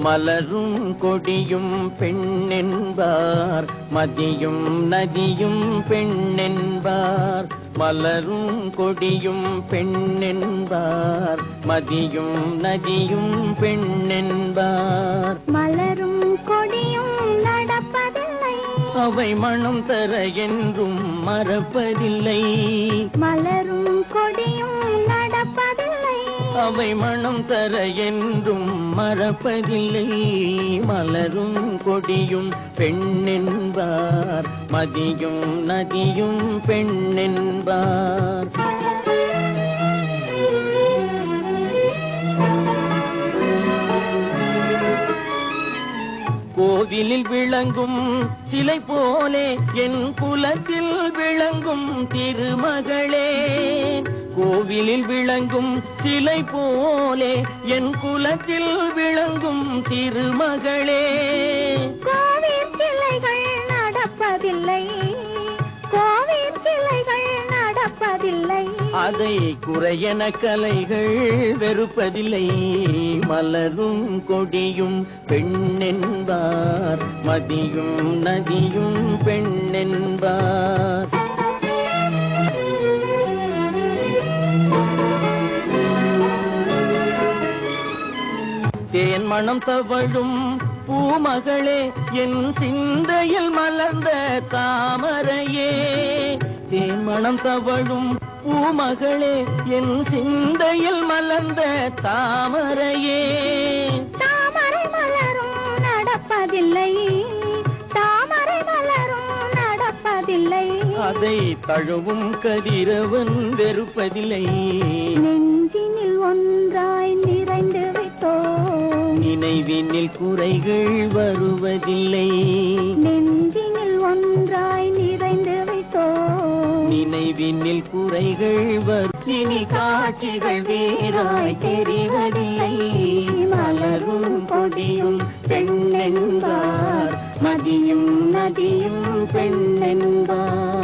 மலரும் கொடியும் பெண்ணென்பார் மதியும் நதியும் பெண்ணென்பார் மலரும் கொடியும் பெண்ணென்பார் மதியும் நதியும் பெண்ணென்பார். மலரும் கொடியும் நடப்பதில்லை. அவை மனம் தர என்றும் மறப்பதில்லை. மலரும் நடப்பதில்லை அவை மனம் தர என்றும் மறப்பதில்லை. மலரும் கொடியும் பெண்ணென்பார். மதியும் நதியும் பெண்ணென்பார். கோவிலில் விளங்கும் சிலை போலே என் குலத்தில் விளங்கும் திருமகளே. கோவிலில் விளங்கும் சிலை போலே என் குலத்தில் விளங்கும் திருமகளே. கோவில் சிலைகள் நடப்பதில்லை. கோவில் சிலைகள் நடப்பதில்லை. அதை குறையன கலைகள் வெறுப்பதில்லை. மலரும் கொடியும் பெண்ணென்பார் மதியும் நதியும் பெண்ணென்பார். தேன் மணம் தவழும் பூமகளே என் சிந்தையில் மலர்ந்த தாமரையே. தேன் மணம் தவழும் பூமகளே என் சிந்தையில் மலர்ந்த தாமரையே. தாமரை மலரும் நடப்பதில்லை. தாமரை மலரும் நடப்பதில்லை. அதை தழுவும் கதிரவன் வெறுப்பதில்லை. நெஞ்சினில் ஒன்றாய் நிறைந்து நினைவினில் குறைகள் வருவதில்லை. நெஞ்சினில் ஒன்றாய் நிறைந்து வைத்தோ நினைவினில் குறைகள் வர்த்தினி காட்சிகள் வேறாய் தெரிவதில்லை மலரும் கொடியும் பெண்ணென்பார். மதியும் நதியும் பெண்ணென்பார்.